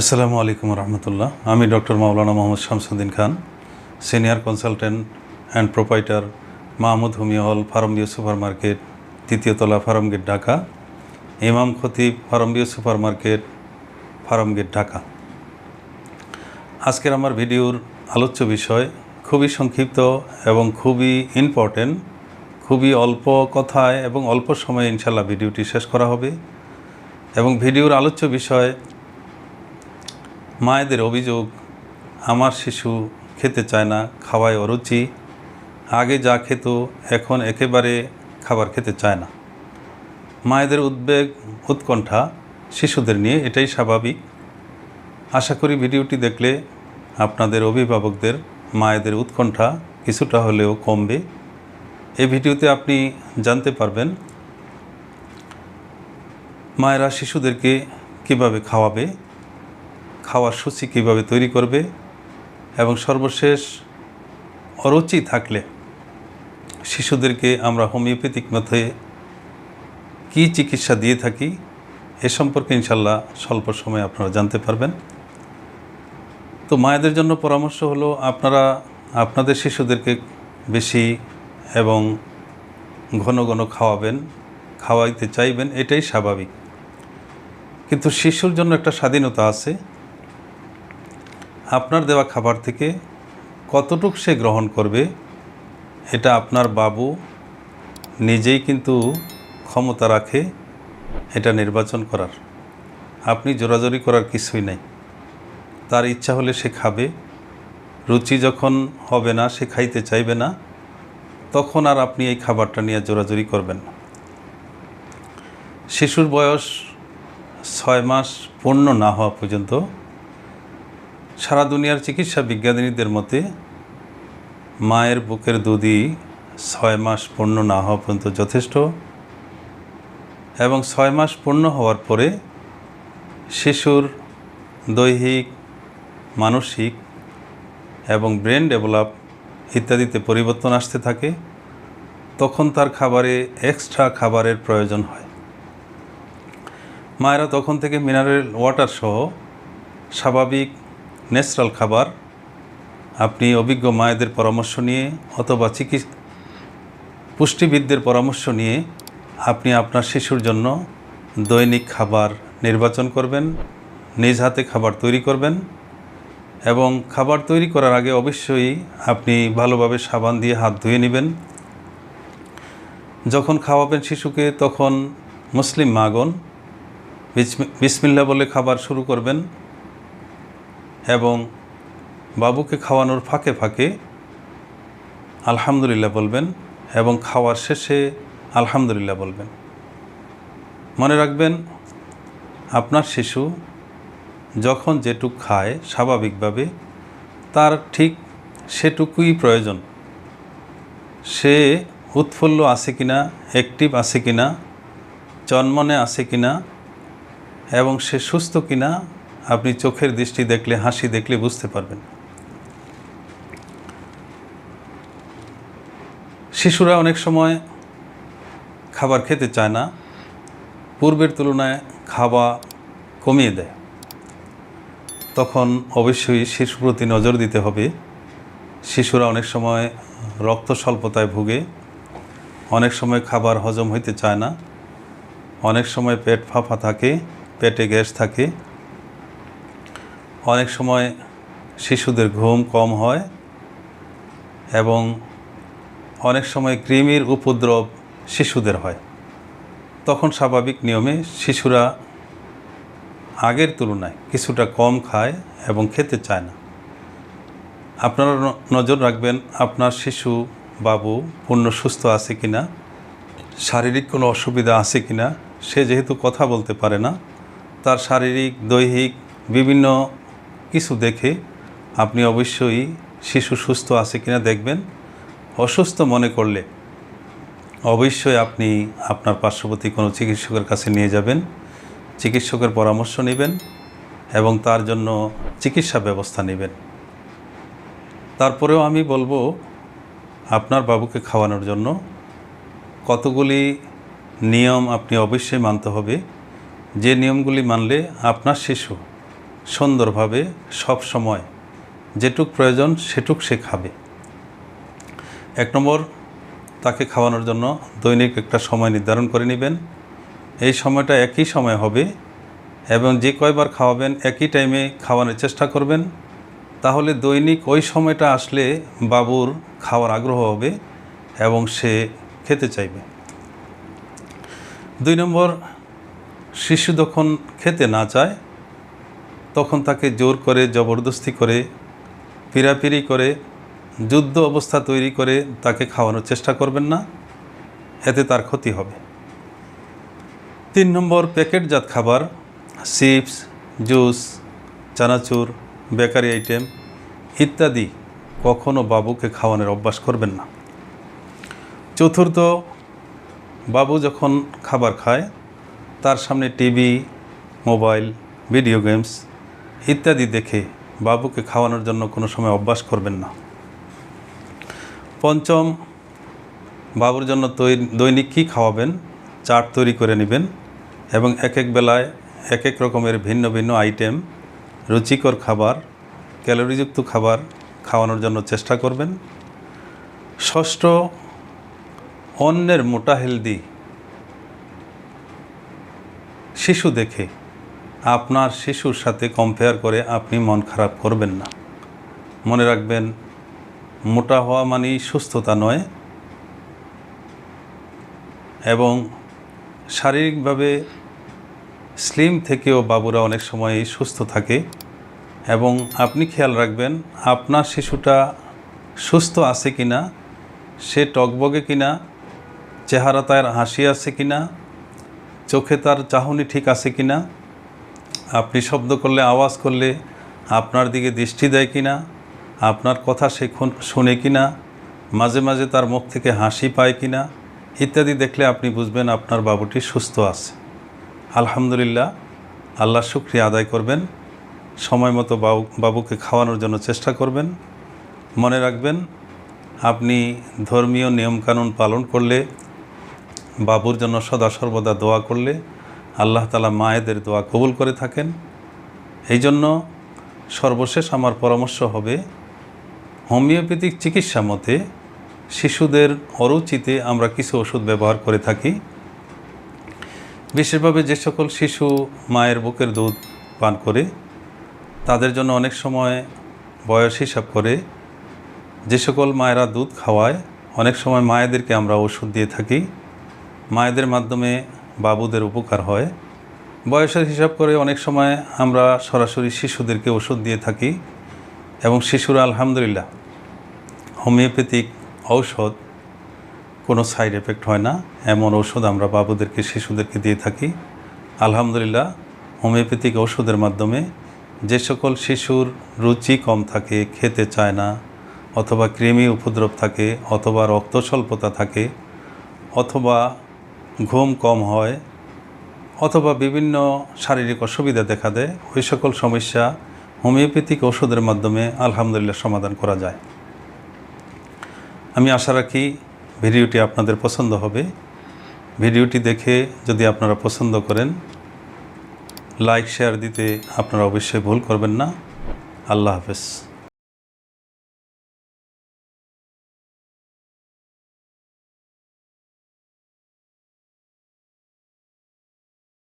আসসালামু আলাইকুম রহমতুল্লাহ। আমি doctor Maulana Mohammad Shamsuddin Khan, senior consultant and proprietor Mahmud Humiya hall Farmview super market তৃতীয়তলা farm gate Dhaka, ইমাম খতিব Farmview super market farm gate Dhaka. আজকের আমার ভিডিওর আলোচ্য বিষয় খুবই সংক্ষিপ্ত এবং খুবই ইম্পর্টেন্ট খুবই অল্প কথায় এবং অল্প সময়ে ইনশাল্লাহ ভিডিওটি শেষ করা হবে এবং ভিডিওর আলোচ্য বিষয় মায়েদের অভিযোগ, আমার শিশু খেতে চায় না খাওয়ায় অরুচি। আগে যা খেত, এখন একেবারে খাবার খেতে চায় না। মায়েদের উদ্বেগ, উৎকণ্ঠা শিশুদের নিয়ে এটাই স্বাভাবিক। আশা করি ভিডিওটি দেখলে আপনাদের অভিভাবকদের মায়েদের উৎকণ্ঠা কিছুটা হলেও কমবে। এই ভিডিওতে আপনি জানতে পারবেন, মায়েরা শিশুদেরকে কীভাবে খাওয়াবে খাওয়ার সূচি কীভাবে তৈরি করবে এবং সর্বশেষ অরুচি থাকলে শিশুদেরকে আমরা হোমিওপ্যাথিক মতে কী চিকিৎসা দিয়ে থাকি এ সম্পর্কে ইনশাল্লাহ স্বল্প সময়ে আপনারা জানতে পারবেন। তো মায়েদের জন্য পরামর্শ হলো আপনারা আপনাদের শিশুদেরকে বেশি এবং ঘন ঘন খাওয়াবেন, খাওয়াইতে চাইবেন, এটাই স্বাভাবিক। কিন্তু শিশুর জন্য একটা স্বাধীনতা আছে। আপনার দেওয়া খাবার থেকে কতটুক সে গ্রহণ করবে, এটা আপনার বাবু নিজেই কিন্তু ক্ষমতা রাখে এটা নির্বাচন করার। আপনি জোরাজোরি করার কিছুই নাই। তার ইচ্ছা হলে সে খাবে, রুচি যখন হবে না, সে খাইতে চাইবে না, তখন আর আপনি এই খাবারটা নিয়ে জোরাজোরি করবেন শিশুর বয়স ছয় মাস পূর্ণ না হওয়া পর্যন্ত সারা দুনিয়ার চিকিৎসা বিজ্ঞানীদের মতে, মায়ের বুকের দুধই ছয় মাস পূর্ণ না হওয়া পর্যন্ত যথেষ্ট এবং ছয় মাস পূর্ণ হওয়ার পরে শিশুর দৈহিক, মানসিক এবং ব্রেন ডেভেলপ ইত্যাদিতে পরিবর্তন আসতে থাকে, তখন তার খাবারে এক্সট্রা খাবারের প্রয়োজন হয়। মায়েরা তখন থেকে মিনারেল ওয়াটার সহ স্বাভাবিক ন্যাচারাল খাবার, আপনি অভিজ্ঞ মায়েদের পরামর্শ নিয়ে অথবা চিকিৎসা পুষ্টিবিদদের পরামর্শ নিয়ে আপনি আপনার শিশুর জন্য দৈনিক খাবার নির্বাচন করবেন, নিজ হাতে খাবার তৈরি করবেন এবং খাবার তৈরি করার আগে অবশ্যই আপনি ভালোভাবে সাবান দিয়ে হাত ধুয়ে নেবেন। যখন খাওয়াবেন শিশুকে তখন মুসলিম মাগন বিসমিল্লা বলে খাবার শুরু করবেন। এবং বাবুকে খাওয়ানোর ফাঁকে ফাঁকে আলহামদুলিল্লাহ বলবেন এবং খাওয়ার শেষে আলহামদুলিল্লাহ বলবেন। মনে রাখবেন, আপনার শিশু যখন যেটুক খায় স্বাভাবিকভাবে তার ঠিক সেটুকুই প্রয়োজন। সে উৎফুল্ল আছে কিনা অ্যাক্টিভ আছে কিনা জন্মনে আছে কিনা এবং সে সুস্থ কিনা আপনি চোখের দৃষ্টি দেখলে, হাসি দেখলে বুঝতে পারবেন। শিশুরা অনেক সময় খাবার খেতে চায় না। পূর্বের তুলনায় খাওয়া কমিয়ে দেয়। তখন অবশ্যই শিশুর প্রতি নজর দিতে হবে। শিশুরা অনেক সময় রক্ত স্বল্পতায় ভুগে। অনেক সময় খাবার হজম হইতে চায় না। অনেক সময় পেট ফাঁপা থাকে, পেটে গ্যাস থাকে। অনেক সময় শিশুদের ঘুম কম হয় এবং অনেক সময় কৃমির উপদ্রব শিশুদের হয়। তখন স্বাভাবিক নিয়মে শিশুরা আগের তুলনায় কিছুটা কম খায় এবং খেতে চায় না। আপনারা নজর রাখবেন আপনার শিশু বাবু পূর্ণ সুস্থ আছে কি না শারীরিক কোনো অসুবিধা আছে কিনা, সে যেহেতু কথা বলতে পারে না, তার শারীরিক, দৈহিক বিভিন্ন কিছু দেখে আপনি অবশ্যই শিশু সুস্থ আছে কিনা দেখবেন, অসুস্থ মনে করলে অবশ্যই আপনি আপনার পার্শ্ববর্তী কোনো চিকিৎসকের কাছে নিয়ে যাবেন, চিকিৎসকের পরামর্শ নেবেন এবং তার জন্য চিকিৎসা ব্যবস্থা নেবেন। তারপরেও আমি বলব, আপনার বাবুকে খাওয়ানোর জন্য কতগুলি নিয়ম আপনি অবশ্যই মানতে হবে। যে নিয়মগুলি মানলে আপনার শিশু সুন্দরভাবে সব সময় যেটুক প্রয়োজন সেটুক সে খাবে। এক নম্বর, তাকে খাওয়ানোর জন্য দৈনিক একটা সময় নির্ধারণ করে নেবেন। এই সময়টা একই সময় হবে এবং যে কয়বার খাওয়াবেন একই টাইমে খাওয়ানোর চেষ্টা করবেন। তাহলে দৈনিক ওই সময়টা আসলে বাবুর খাওয়ার আগ্রহ হবে এবং সে খেতে চাইবে। দুই নম্বর, শিশু যখন খেতে না চায় তখন তাকে জোর করে, জবরদস্তি করে পিরাপিরি করে, যুদ্ধ অবস্থা তৈরি করে তাকে খাওয়ানোর চেষ্টা করবেন না, এতে তার ক্ষতি হবে। তিন নম্বর প্যাকেটজাত খাবার, চিপস, জুস, চানাচুর, বেকারি আইটেম ইত্যাদি কখনো বাবুকে খাওয়ানোর অভ্যাস করবেন না। চতুর্থ, বাবু যখন খাবার খায়, তার সামনে টিভি, মোবাইল, ভিডিও গেমস ইত্যাদি দেখে বাবুকে খাওয়ানোর জন্য কোনো সময় অভ্যাস করবেন না। পঞ্চম, বাবুর জন্য দৈনিক কী খাওয়াবেন? চার্ট তৈরি করে নেবেন এবং এক এক বেলায় এক এক রকমের ভিন্ন ভিন্ন আইটেম, রুচিকর খাবার, ক্যালোরিযুক্ত খাবার খাওয়ানোর জন্য চেষ্টা করবেন। ষষ্ঠ, অন্যের মোটা হেলদি শিশু দেখে আপনার শিশুর সাথে কম্পেয়ার করে আপনি মন খারাপ করবেন না। মনে রাখবেন, মোটা হওয়া মানেই সুস্থতা নয় এবং শারীরিকভাবে স্লিম থেকেও বাবুরা অনেক সময় সুস্থ থাকে এবং আপনি খেয়াল রাখবেন, আপনার শিশুটা সুস্থ আছে কিনা, সে টকবগে কিনা, চেহারা তার হাসি আছে কিনা, চোখে তার চাহনি ঠিক আছে কিনা আপনি শব্দ করলে, আওয়াজ করলে আপনার দিকে দৃষ্টি দেয় কি না আপনার কথা সে খুন- কি না মাঝে মাঝে তার মুখ থেকে হাসি পায় কিনা, ইত্যাদি দেখলে আপনি বুঝবেন আপনার বাবুটি সুস্থ আছে। আলহামদুলিল্লাহ, আল্লাহ শুক্রিয়া আদায় করবেন। সময় মতো বাবু, বাবুকে খাওয়ানোর জন্য চেষ্টা করবেন। মনে রাখবেন, আপনি ধর্মীয় নিয়মকানুন পালন করলে, বাবুর জন্য সদা সর্বদা দোয়া করলে আল্লাহ তালা মায়েদের দোয়া কবুল করে থাকেন। এই জন্য সর্বশেষ আমার পরামর্শ হবে, হোমিওপ্যাথিক চিকিৎসা মতে শিশুদের অরুচিতে আমরা কিছু ওষুধ ব্যবহার করে থাকি। বিশেষভাবে যে সকল শিশু মায়ের বুকের দুধ পান করে, তাদের জন্য অনেক সময় বয়স হিসাব করে যে সকল মায়েরা দুধ খাওয়ায়, অনেক সময় মায়েদেরকে আমরা ওষুধ দিয়ে থাকি। মায়েদের মাধ্যমে বাবুদের উপকার হয়। বয়সের হিসাব করে অনেক সময় আমরা সরাসরি শিশুদেরকে ওষুধ দিয়ে থাকি এবং শিশুরা আলহামদুলিল্লাহ হোমিওপ্যাথিক ঔষধ কোনো সাইড এফেক্ট হয় না। এমন ওষুধ আমরা বাবুদেরকে, শিশুদেরকে দিয়ে থাকি। আলহামদুলিল্লাহ হোমিওপ্যাথিক ওষুধের মাধ্যমে যে সকল শিশুর রুচি কম থাকে, খেতে চায় না, অথবা কৃমি উপদ্রব থাকে, অথবা রক্তস্বল্পতা থাকে, অথবা ঘুম কম হয় অথবা বিভিন্ন শারীরিক অসুবিধা দেখা দেয়, ওই সকল সমস্যা হোমিওপ্যাথিক ওষুধের মাধ্যমে আলহামদুলিল্লাহ সমাধান করা যায়। আমি আশা রাখি ভিডিওটি আপনাদের পছন্দ হবে। ভিডিওটি দেখে যদি আপনারা পছন্দ করেন, লাইক, শেয়ার দিতে আপনারা অবশ্যই ভুল করবেন না। আল্লাহ হাফেজ।